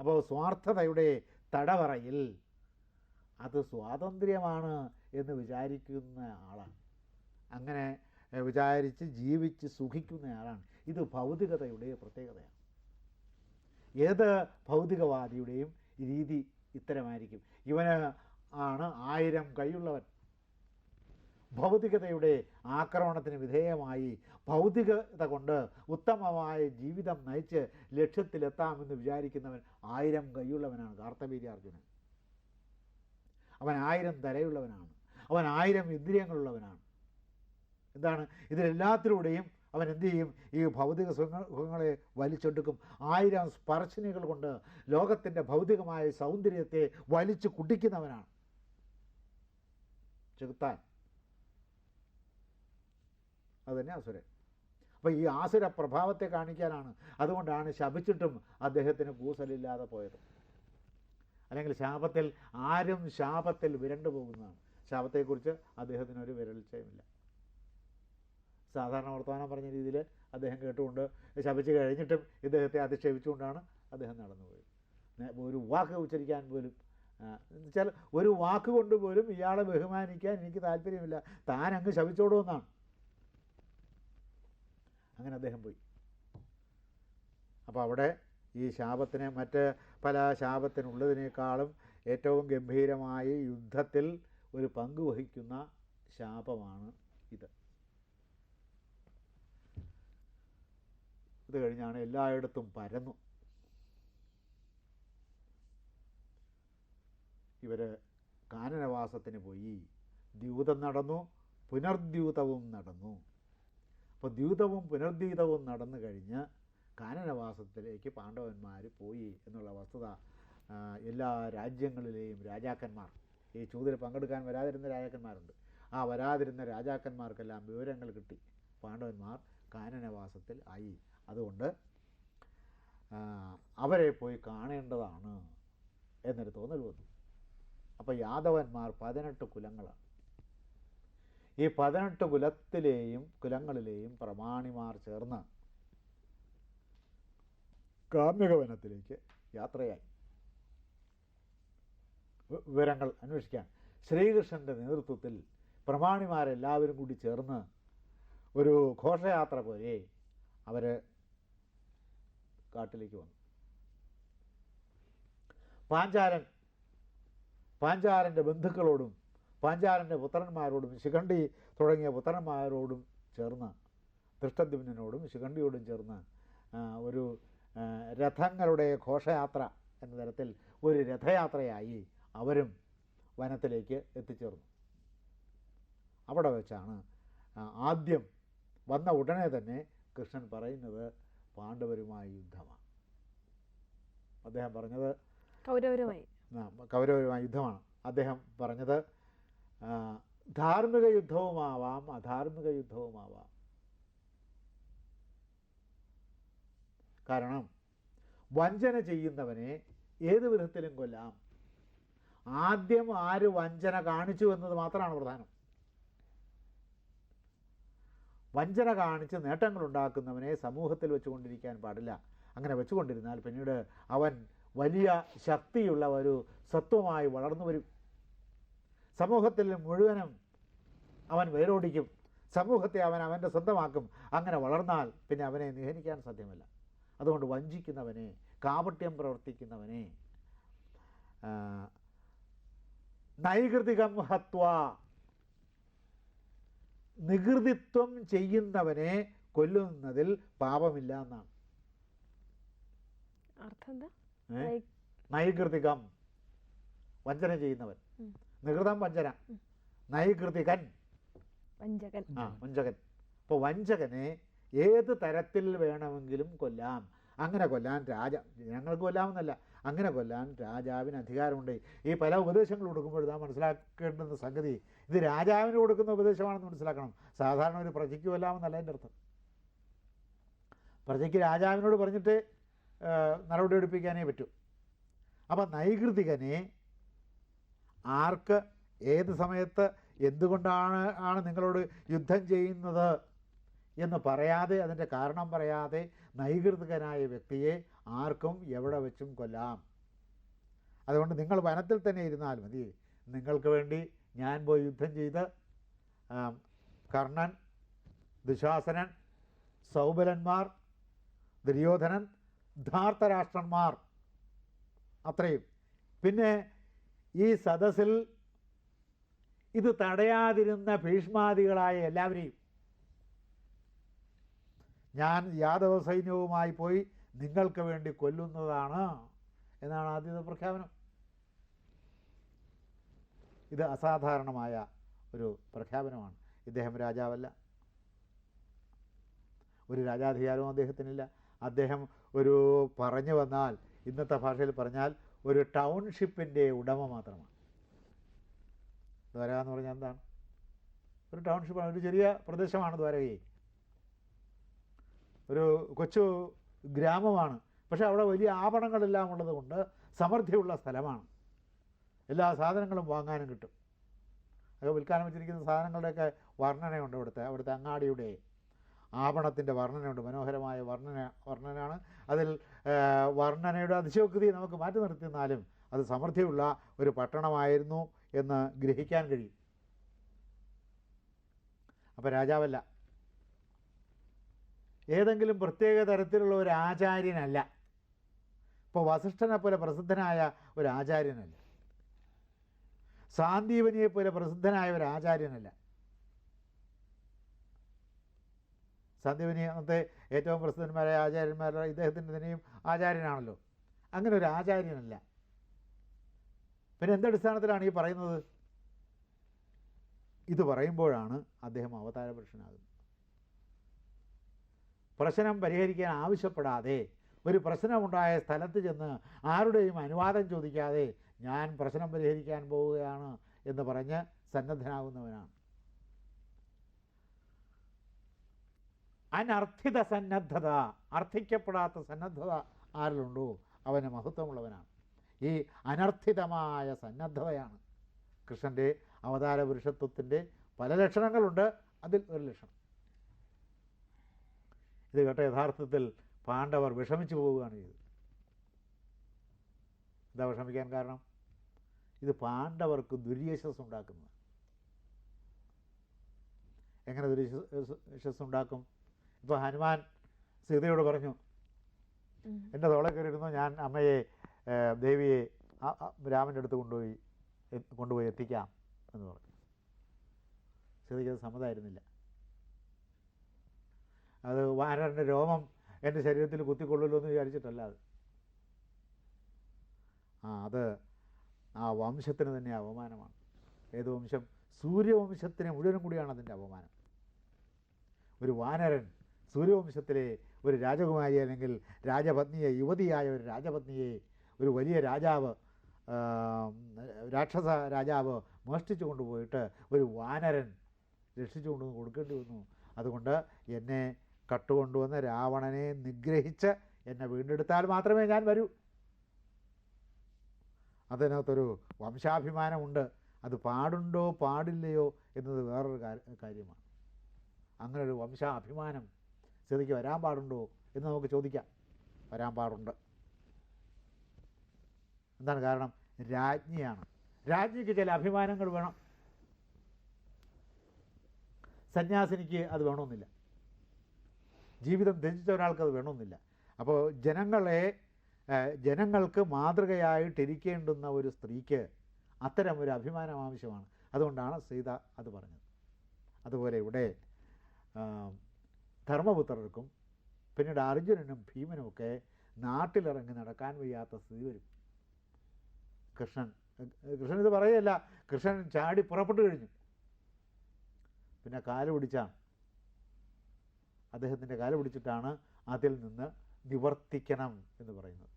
അപ്പോൾ സ്വാർത്ഥതയുടെ തടവറയിൽ അത് സ്വാതന്ത്ര്യമാണ് എന്ന് വിചാരിക്കുന്ന ആളാണ്. അങ്ങനെ വിചാരിച്ച് ജീവിച്ച് സുഖിക്കുന്നയാളാണ് ഇത് ഭൗതികതയുടെ പ്രത്യേകതയാണ്. ഏത് ഭൗതികവാദിയുടെയും രീതി ഇത്തരമായിരിക്കും. ഇവന് ആണ് ആയിരം കൈയുള്ളവൻ ഭൗതികതയുടെ ആക്രമണത്തിന് വിധേയമായി ഭൗതികത കൊണ്ട് ഉത്തമമായ ജീവിതം നയിച്ച് ലക്ഷ്യത്തിലെത്താമെന്ന് വിചാരിക്കുന്നവൻ ആയിരം കൈയുള്ളവനാണ് കാർത്തവീര്യാർജുനൻ. അവൻ ആയിരം തലയുള്ളവനാണ്. അവൻ ആയിരം ഇന്ദ്രിയങ്ങളുള്ളവനാണ്. എന്താണ്? ഇതിലെല്ലാത്തിലൂടെയും അവൻ എന്ത് ചെയ്യും? ഈ ഭൗതിക സുഖങ്ങളെ വലിച്ചെടുക്കും. ആയിരം സ്പർശനികൾ കൊണ്ട് ലോകത്തിന്റെ ഭൗതികമായ സൗന്ദര്യത്തെ വലിച്ചു കുടിക്കുന്നവനാണ്. ചെകുത്താൻ. അതുതന്നെ അസുരൻ. അപ്പോൾ ഈ ആസുര പ്രഭാവത്തെ കാണിക്കാനാണ്. അതുകൊണ്ടാണ് ശപിച്ചിട്ടും അദ്ദേഹത്തിന് കൂസലില്ലാതെ പോയത്. അല്ലെങ്കിൽ ശാപത്തിൽ ആരും ശാപത്തിൽ വിരണ്ടു പോകുന്നതാണ്. ശാപത്തെക്കുറിച്ച് അദ്ദേഹത്തിന് ഒരു വിരൽച്ചയുമില്ല. സാധാരണ വർത്തമാനം പറഞ്ഞ രീതിയിൽ അദ്ദേഹം കേട്ടുകൊണ്ട് ശപിച്ച് കഴിഞ്ഞിട്ടും ഇദ്ദേഹത്തെ അധിക്ഷേപിച്ചുകൊണ്ടാണ് അദ്ദേഹം നടന്നുപോയത്. ഒരു വാക്ക് ഉച്ചരിക്കാൻ പോലും എന്നുവെച്ചാൽ ഒരു വാക്ക് കൊണ്ട് പോലും ഇയാളെ ബഹുമാനിക്കാൻ എനിക്ക് താല്പര്യമില്ല. താൻ അങ്ങ് ശപിച്ചോടുമെന്നാണ് അങ്ങനെ അദ്ദേഹം പോയി. അപ്പോൾ അവിടെ ഈ ശാപത്തിനെ മറ്റ് പല ശാപത്തിനുള്ളതിനേക്കാളും ഏറ്റവും ഗംഭീരമായി യുദ്ധത്തിൽ ഒരു പങ്ക് വഹിക്കുന്ന ശാപമാണ് ഇത്. ഇത് കഴിഞ്ഞാണ് എല്ലായിടത്തും പരന്നു. ഇവർ കാനനവാസത്തിന് പോയി. ദ്യൂതം നടന്നു പുനർദ്യൂതവും നടന്നു. അപ്പോൾ ദ്യൂതവും പുനർദ്യൂതവും നടന്നു കഴിഞ്ഞ് കാനനവാസത്തിലേക്ക് പാണ്ഡവന്മാർ പോയി എന്നുള്ള വസ്തുത എല്ലാ രാജ്യങ്ങളിലെയും രാജാക്കന്മാർ ഈ ചൂതിൽ പങ്കെടുക്കാൻ വരാതിരുന്ന രാജാക്കന്മാരുണ്ട്. ആ വരാതിരുന്ന രാജാക്കന്മാർക്കെല്ലാം വിവരങ്ങൾ കിട്ടി. പാണ്ഡവന്മാർ കാനനവാസത്തിൽ ആയി. അതുകൊണ്ട് അവരെ പോയി കാണേണ്ടതാണ് എന്നൊരു തോന്നൽ വന്നു. അപ്പോൾ യാദവന്മാർ പതിനെട്ട് കുലങ്ങളാണ്. ഈ പതിനെട്ട് കുലത്തിലെയും കുലങ്ങളിലെയും പ്രമാണിമാർ ചേർന്ന് കാമ്യകവനത്തിലേക്ക് യാത്രയായി. വിവരങ്ങൾ അന്വേഷിക്കാൻ ശ്രീകൃഷ്ണന്റെ നേതൃത്വത്തിൽ പ്രമാണിമാരെല്ലാവരും കൂടി ചേർന്ന് ഒരു ഘോഷയാത്ര പോലെ അവർ കാട്ടിലേക്ക് വന്നു. പാഞ്ചാരൻ പാഞ്ചാലന്റെ ബന്ധുക്കളോടും പാഞ്ചാലന്റെ പുത്രന്മാരോടും ശിഖണ്ഡി തുടങ്ങിയ പുത്രന്മാരോടും ചേർന്ന് ദൃഷ്ടദ്യുമ്നോടും ശിഖണ്ഡിയോടും ചേർന്ന് ഒരു രഥങ്ങളുടെ ഘോഷയാത്ര എന്ന തരത്തിൽ ഒരു രഥയാത്രയായി അവരും വനത്തിലേക്ക് എത്തിച്ചേർന്നു. അവിടെ വെച്ചാണ് ആദ്യം വന്ന ഉടനെ തന്നെ കൃഷ്ണൻ പറയുന്നത് പാണ്ഡവരുമായി യുദ്ധമാണ്. അദ്ദേഹം പറഞ്ഞത് കൗരവരുമായി. കൗരവരുമായി യുദ്ധമാണ്. അദ്ദേഹം പറഞ്ഞത് ധാർമ്മിക യുദ്ധവുമാവാം അധാർമിക യുദ്ധവുമാവാം. കാരണം വഞ്ചന ചെയ്യുന്നവനെ ഏത് വിധത്തിലും കൊല്ലാം. ആദ്യം ആര് വഞ്ചന കാണിച്ചു എന്നത് മാത്രമാണ് പ്രധാനം. വഞ്ചന കാണിച്ച് നേട്ടങ്ങൾ ഉണ്ടാക്കുന്നവനെ സമൂഹത്തിൽ വെച്ചുകൊണ്ടിരിക്കാൻ പാടില്ല. അങ്ങനെ വെച്ചുകൊണ്ടിരുന്നാൽ പിന്നീട് അവൻ വലിയ ശക്തിയുള്ള ഒരു സത്വമായി വളർന്നു വരും. സമൂഹത്തിൽ മുഴുവനും അവൻ വേരോടിക്കും. സമൂഹത്തെ അവൻ അവന്റെ സ്വന്തമാക്കും. അങ്ങനെ വളർന്നാൽ പിന്നെ അവനെ നിഹനിക്കാൻ സാധ്യമല്ല. അതുകൊണ്ട് വഞ്ചിക്കുന്നവനെ കാപട്യം പ്രവർത്തിക്കുന്നവനെ നൈകൃതികം ഹത്വ നികൃതിത്വം ചെയ്യുന്നവനെ കൊല്ലുന്നതിൽ പാപമില്ല എന്നാണ്? നൈകൃതികം വഞ്ചന ചെയ്യുന്നവൻ. നികൃതം വഞ്ചന. നൈകൃതികൻ. വഞ്ചകൻ. ആ വഞ്ചകൻ. അപ്പോൾ വഞ്ചകനെ ഏത് തരത്തിൽ വേണമെങ്കിലും കൊല്ലാം. അങ്ങനെ കൊല്ലാൻ രാജ ഞങ്ങൾക്ക് കൊല്ലാമെന്നല്ല അങ്ങനെ കൊല്ലാൻ രാജാവിന് അധികാരമുണ്ട്. ഈ പല ഉപദേശങ്ങൾ കൊടുക്കുമ്പോൾ നാം മനസ്സിലാക്കേണ്ടുന്ന സംഗതി. ഇത് രാജാവിന് കൊടുക്കുന്ന ഉപദേശമാണെന്ന് മനസ്സിലാക്കണം. സാധാരണ ഒരു പ്രജയ്ക്ക് കൊല്ലാമെന്നല്ല എന്റെ അർത്ഥം. പ്രജയ്ക്ക് രാജാവിനോട് പറഞ്ഞിട്ട് നടപടി എടുപ്പിക്കാനേ പറ്റൂ. അപ്പം നൈകൃതികനെ ആർക്ക് ഏത് സമയത്ത് എന്തുകൊണ്ടാണ് ആണ് നിങ്ങളോട് യുദ്ധം ചെയ്യുന്നത് എന്ന് പറയാതെ അതിന്റെ കാരണം പറയാതെ നൈകൃതികനായ വ്യക്തിയെ ആർക്കും എവിടെ വെച്ചും കൊല്ലാം. അതുകൊണ്ട് നിങ്ങൾ വനത്തിൽ തന്നെ ഇരുന്നാൽ മതി. നിങ്ങൾക്ക് വേണ്ടി ഞാൻ പോയി യുദ്ധം ചെയ്ത് കർണൻ ദുശാസനൻ സൗബലന്മാർ ദുര്യോധനൻ ധാർത്തരാഷ്ട്രന്മാർ അത്രയും. പിന്നെ ഈ സദസ്സിൽ ഇത് തടയാതിരുന്ന ഭീഷ്മാദികളായ എല്ലാവരെയും ഞാൻ യാദവ സൈന്യവുമായി പോയി നിങ്ങൾക്ക് വേണ്ടി കൊല്ലുന്നതാണ് എന്നാണ് ആദ്യത്തെ പ്രഖ്യാപനം. ഇത് അസാധാരണമായ ഒരു പ്രഖ്യാപനമാണ്. ഇദ്ദേഹം രാജാവല്ല. ഒരു രാജാധികാരവും അദ്ദേഹത്തിനില്ല. അദ്ദേഹം ഒരു പറഞ്ഞു വന്നാൽ ഇന്നത്തെ ഭാഷയിൽ പറഞ്ഞാൽ ഒരു ടൗൺഷിപ്പിന്റെ ഉടമ മാത്രമാണ്. ദ്വാരക എന്ന് പറഞ്ഞാൽ എന്താണ്? ഒരു ടൗൺഷിപ്പാണ് ഒരു ചെറിയ പ്രദേശമാണ് ദ്വാരകയെ ഒരു കൊച്ചു ഗ്രാമമാണ്. പക്ഷെ അവിടെ വലിയ ആഭരണങ്ങളെല്ലാം ഉള്ളത് കൊണ്ട് സമൃദ്ധിയുള്ള സ്ഥലമാണ്. എല്ലാ സാധനങ്ങളും വാങ്ങാനും കിട്ടും. അത് വിൽക്കാനും വെച്ചിരിക്കുന്ന സാധനങ്ങളുടെയൊക്കെ വർണനയുണ്ട് ഇവിടുത്തെ അവിടുത്തെ അങ്ങാടിയുടെ ആഭരണത്തിന്റെ വർണനയുണ്ട്. മനോഹരമായ വർണന വർണനയാണ്. അതിൽ വർണനയുടെ അതിശയോക്തി നമുക്ക് മാറ്റി നിർത്തിയെന്നാലും അത് സമൃദ്ധിയുള്ള ഒരു പട്ടണമായിരുന്നു എന്ന് ഗ്രഹിക്കാൻ കഴിയും. അപ്പോൾ രാജാവല്ല. ഏതെങ്കിലും പ്രത്യേക തരത്തിലുള്ള ഒരു ആചാര്യനല്ല. ഇപ്പോൾ വസിഷ്ഠനെ പോലെ പ്രസിദ്ധനായ ഒരു ആചാര്യനല്ല. സാന്ദീപനിയെ പോലെ പ്രസിദ്ധനായ ഒരു ആചാര്യനല്ല. സാന്ദീപനി അന്നത്തെ ഏറ്റവും പ്രസിദ്ധന്മാരായ ആചാര്യന്മാരുടെ ഇദ്ദേഹത്തിന്റെ തന്നെയും ആചാര്യനാണല്ലോ. അങ്ങനെ ഒരു ആചാര്യനല്ല. പിന്നെ എന്തടിസ്ഥാനത്തിലാണ് ഈ പറയുന്നത്? ഇത് പറയുമ്പോഴാണ് അദ്ദേഹം അവതാര പുരുഷനാകുന്നത് പ്രശ്നം പരിഹരിക്കാൻ ആവശ്യപ്പെടാതെ ഒരു പ്രശ്നമുണ്ടായ സ്ഥലത്ത് ചെന്ന് ആരുടെയും അനുവാദം ചോദിക്കാതെ ഞാൻ പ്രശ്നം പരിഹരിക്കാൻ പോവുകയാണ് എന്ന് പറഞ്ഞ് സന്നദ്ധനാകുന്നവനാണ്. അനർത്ഥിത സന്നദ്ധത അർത്ഥിക്കപ്പെടാത്ത സന്നദ്ധത ആരിലുണ്ടോ? അവന് മഹത്വമുള്ളവനാണ്. ഈ അനർത്ഥിതമായ സന്നദ്ധതയാണ്. കൃഷ്ണന്റെ അവതാര പുരുഷത്വത്തിന്റെ പല ലക്ഷണങ്ങളുണ്ട്. അതിൽ ഒരു ലക്ഷണം. ഇത് കേട്ട യഥാർത്ഥത്തിൽ പാണ്ഡവർ വിഷമിച്ചു പോവുകയാണ് ചെയ്തത്. എന്താ വിഷമിക്കാൻ കാരണം? ഇത് പാണ്ഡവർക്ക് ദുര്യശസ് ഉണ്ടാക്കുന്നത് എങ്ങനെ ദുര്യശസ് ഉണ്ടാക്കും? ഇപ്പോൾ ഹനുമാൻ സീതയോട് പറഞ്ഞു എന്റെ എന്റെ തോളെ കയറിയിരുന്നു ഞാൻ അമ്മയെ ദേവിയെ രാമന്റെ അടുത്ത് കൊണ്ടുപോയി കൊണ്ടുപോയി എത്തിക്കാം എന്ന് പറഞ്ഞു. സീതയ്ക്ക് അത് സമ്മതമായിരുന്നില്ല. അത് വാനറിന്റെ രോമം എന്റെ ശരീരത്തിൽ കുത്തിക്കൊള്ളുമല്ലോ എന്ന് വിചാരിച്ചിട്ടല്ല അത്. ആ അത് ആ വംശത്തിന് തന്നെ അപമാനമാണ്. ഏത് വംശം? സൂര്യവംശത്തിന് മുഴുവനും കൂടിയാണ് അതിന്റെ അപമാനം. ഒരു വാനരൻ സൂര്യവംശത്തിലെ ഒരു രാജകുമാരി അല്ലെങ്കിൽ രാജപത്നിയെ യുവതിയായ ഒരു രാജപത്നിയെ ഒരു വലിയ രാജാവ് രാക്ഷസ രാജാവ് മോഷ്ടിച്ചു കൊണ്ടുപോയിട്ട് ഒരു വാനരൻ രക്ഷിച്ചു കൊണ്ടുവന്ന് കൊടുക്കേണ്ടി വന്നു. അതുകൊണ്ട് എന്നെ കട്ടുകൊണ്ടുവന്ന് രാവണനെ നിഗ്രഹിച്ച് എന്നെ വീണ്ടെടുത്താൽ മാത്രമേ ഞാൻ വരൂ. അതിനകത്തൊരു വംശാഭിമാനമുണ്ട്. അത് പാടുണ്ടോ പാടില്ലയോ എന്നത് വേറൊരു കാര്യമാണ്. അങ്ങനൊരു വംശാഭിമാനം സ്ഥിതിക്ക് വരാൻ പാടുണ്ടോ എന്ന് നമുക്ക് ചോദിക്കാം. വരാൻ പാടുണ്ട്. എന്താണ് കാരണം? രാജ്ഞിയാണ്. രാജ്ഞിക്ക് ചില അഭിമാനങ്ങൾ വേണം. സന്യാസിനിക്ക് അത് വേണമെന്നില്ല. ജീവിതം ത്യജിച്ച ഒരാൾക്ക് അത് വേണമെന്നില്ല. അപ്പോൾ ജനങ്ങളെ ജനങ്ങൾക്ക് മാതൃകയായിട്ടിരിക്കേണ്ടുന്ന ഒരു സ്ത്രീക്ക് അത്തരം ഒരു അഭിമാനം ആവശ്യമാണ്. അതുകൊണ്ടാണ് സീത അത് പറഞ്ഞത്. അതുപോലെ ഇവിടെ ധർമ്മപുത്രർക്കും പിന്നീട് അർജുനനും ഭീമനുമൊക്കെ നാട്ടിലിറങ്ങി നടക്കാൻ വയ്യാത്ത സ്ഥിതി വരും. കൃഷ്ണൻ കൃഷ്ണൻ ഇത് പറയുകയല്ല കൃഷ്ണൻ ചാടി പുറപ്പെട്ടു കഴിഞ്ഞു. പിന്നെ കാൽ പിടിച്ചാണ് അദ്ദേഹത്തിന്റെ കാൽ പിടിച്ചിട്ടാണ് അതിൽ നിന്ന് നിവർത്തിക്കണം എന്ന് പറയുന്നത്.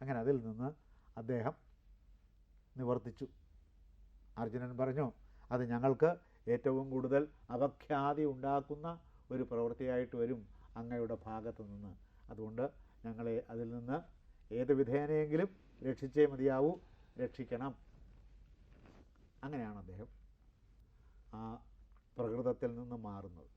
അങ്ങനെ അതിൽ നിന്ന് അദ്ദേഹം നിവർത്തിച്ചു. അർജുനൻ പറഞ്ഞു അത് ഞങ്ങൾക്ക് ഏറ്റവും കൂടുതൽ അപഖ്യാതി ഉണ്ടാക്കുന്ന ഒരു പ്രവൃത്തിയായിട്ട് വരും അങ്ങയുടെ ഭാഗത്ത് നിന്ന്. അതുകൊണ്ട് ഞങ്ങളെ അതിൽ നിന്ന് ഏത് വിധേനയെങ്കിലും രക്ഷിച്ചേ മതിയാവൂ. രക്ഷിക്കണം. അങ്ങനെയാണ് അദ്ദേഹം ആ പ്രകൃതത്തിൽ നിന്ന് മാറുന്നത്.